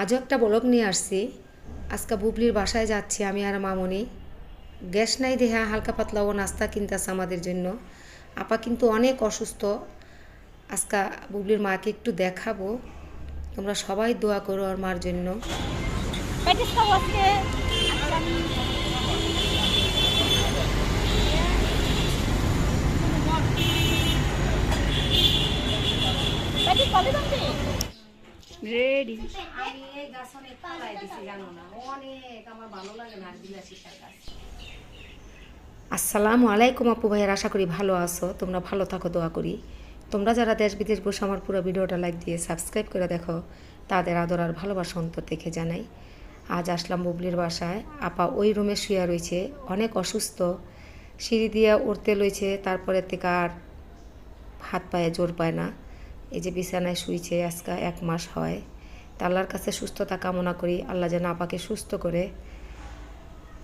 আজও একটা বলক নিয়ে আসছি। আজকে বুবলির বাসায় যাচ্ছি আমি আর মামনি। গ্যাস নাই দেহা, হালকা পাতলা ও নাস্তা কিনতেছে আমাদের জন্য। আপা কিন্তু অনেক অসুস্থ। আজকা বুবলির মাকে একটু দেখাবো। তোমরা সবাই দোয়া করো আর মার জন্য প্যাটিস খাব আজকে আজকে আমি প্যাটিস কবে বানবে রেডি আমি এই গাছ অনেক পালাই দিছি জানো না? অনেক আমার ভালো লাগে না গাছ। আসসালামু আলাইকুম আপু ভাইয়ের আশা করি ভালো আছো। তোমরা ভালো থাকো দোয়া করি। তোমরা যারা দেশ বিদেশ বসে আমার পুরো ভিডিওটা লাইক দিয়ে সাবস্ক্রাইব করে দেখো তাদের আদর আর ভালোবাসা অন্তর দেখে জানাই। আজ আসলাম বুবলির বাসায়। আপা ওই রুমে শুয়ে রয়েছে অনেক অসুস্থ। সিঁড়ি দিয়ে উঠতে লইছে তারপরে থেকে আর হাত পায়ে জোর পায় না। এই যে বিছানায় শুইছে, আজকে এক মাস হয়। তা আল্লাহর কাছে সুস্থতা কামনা করি, আল্লাহ যেন আপাকে সুস্থ করে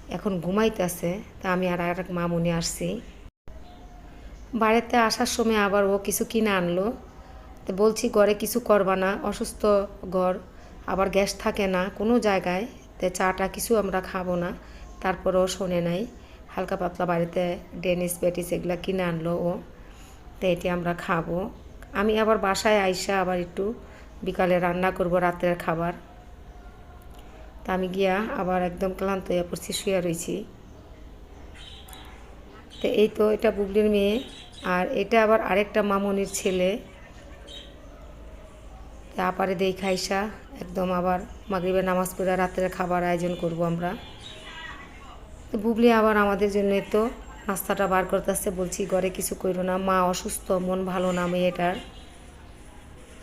এখন ঘুমাইতেছে তা আমি আর এক মামুনি আসছি। বাড়িতে আসার সময় আবার ও কিছু কিনে আনলো। তো বলছি, ঘরে কিছু করবা না, অসুস্থ ঘর, আবার গ্যাস থাকে না কোনো জায়গায়। তো চাটা কিছু আমরা খাব না। তারপরেও শোনে নাই। হালকা পাতলা বাড়িতে ডেনিস পেটিস এগুলা কিনে আনলো ও। তো এটি আমরা খাব। আমি আবার বাসায় আইসা আবার একটু বিকালে রান্না করব রাতের খাবার। তা আমি গিয়া আবার একদম ক্লান্ত হয়ে পড়ছি শুয়ে রয়েছি তো এই তো এটা বুবলির মেয়ে, আর এটা আবার আরেকটা মামনির ছেলে। তা আপারে দেই খাইসা একদম আবার মাগরিবে নামাজ পড়ে রাতের খাবার আয়োজন করব আমরা। তো বুবলি আবার আমাদের জন্য তো নাস্তাটা বার করতে করতেছে, বলছি, ঘরে কিছু করো না, মা অসুস্থ, মন ভালো না মেয়েটার।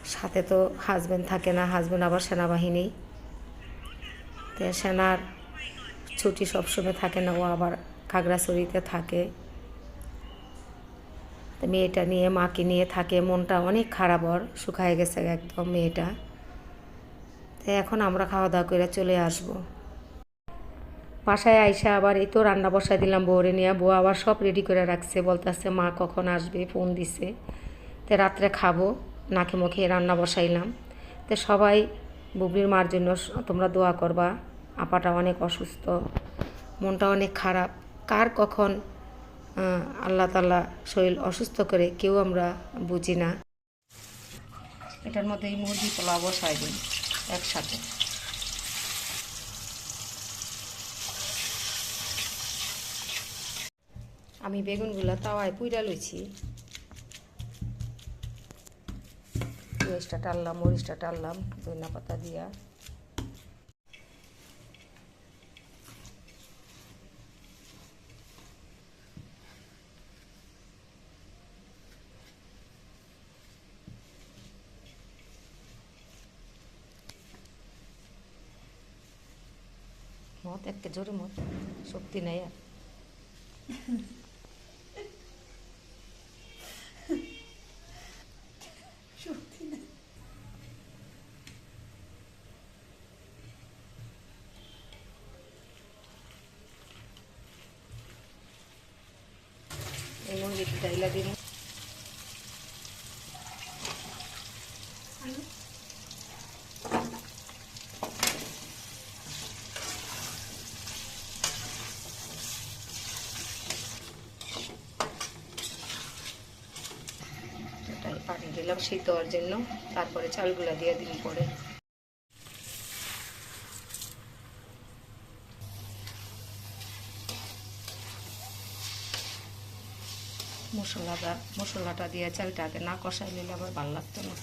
সাথে তো হাজব্যান্ড থাকে না হাজব্যান্ড আবার সেনাবাহিনী। তো সেনার ছুটি সবসময় থাকে না, ও আবার খাগড়াছড়িতে থাকে। তো মেয়েটা নিয়ে, মাকে নিয়ে থাকে, মনটা অনেক খারাপ ওর, শুকায় গেছে একদম মেয়েটা। তো এখন আমরা খাওয়া দাওয়া করে চলে আসব। বাসায় আইসা আবার এই তো রান্না বসায় দিলাম, বউরে নিয়ে। বউ আবার সব রেডি করে রাখছে, বলতেছে, মা কখন আসবে? ফোন দিছে। তো রাত্রে খাব, নাকে মুখে রান্না বসাইলাম। তো সবাই, বুবলির মার জন্য তোমরা দোয়া করবা, আপাটা অনেক অসুস্থ, মনটা অনেক খারাপ। কার কখন আল্লাহ তাল্লাহ শরীর অসুস্থ করে কেউ আমরা বুঝি না। এটার মধ্যে এই মুরগি পোলাও বসাই দিই, একসাথে। আমি বেগুনগুলো তাওয়ায় পুইরা লইছি। পেঁয়াজটা টানলাম, মরিচটা টানলাম, ধনিয়া পাতা দিয়া। মত একটা জোরে মত শক্তি নাই আর। মুরগিটি ডাইলা পানি দিলাম সিদ্ধ হওয়ার জন্য তারপরে চালগুলা দিয়ে দিন পরে। মশলাটা মশলাটা দিয়ে চালটা আগে না কষাই নিলে আমার ভালো লাগতো না।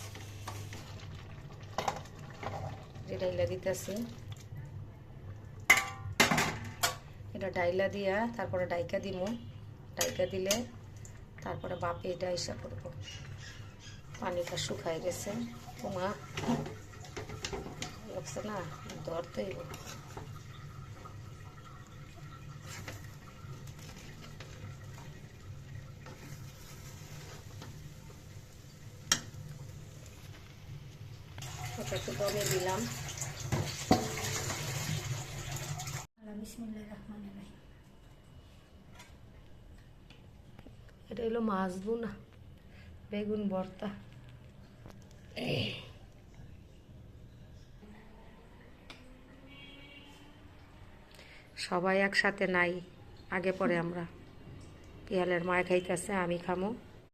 এটা ডাইলা দিতেছে। এটা ডাইলা দিয়া তারপরে ডাইকা দিব ডাইকা দিলে তারপরে বাপে এটা ইসা করব পানিটা শুকায় গেছে। তোমা লাগছে না? ধরতেই অল্প একটু দমে দিলাম। এটা হলো মাছ বুনা বেগুন ভর্তা। সবাই একসাথে নাই আগে পরে আমরা। পিয়ালের মায় খাইতেছে আমি খামো।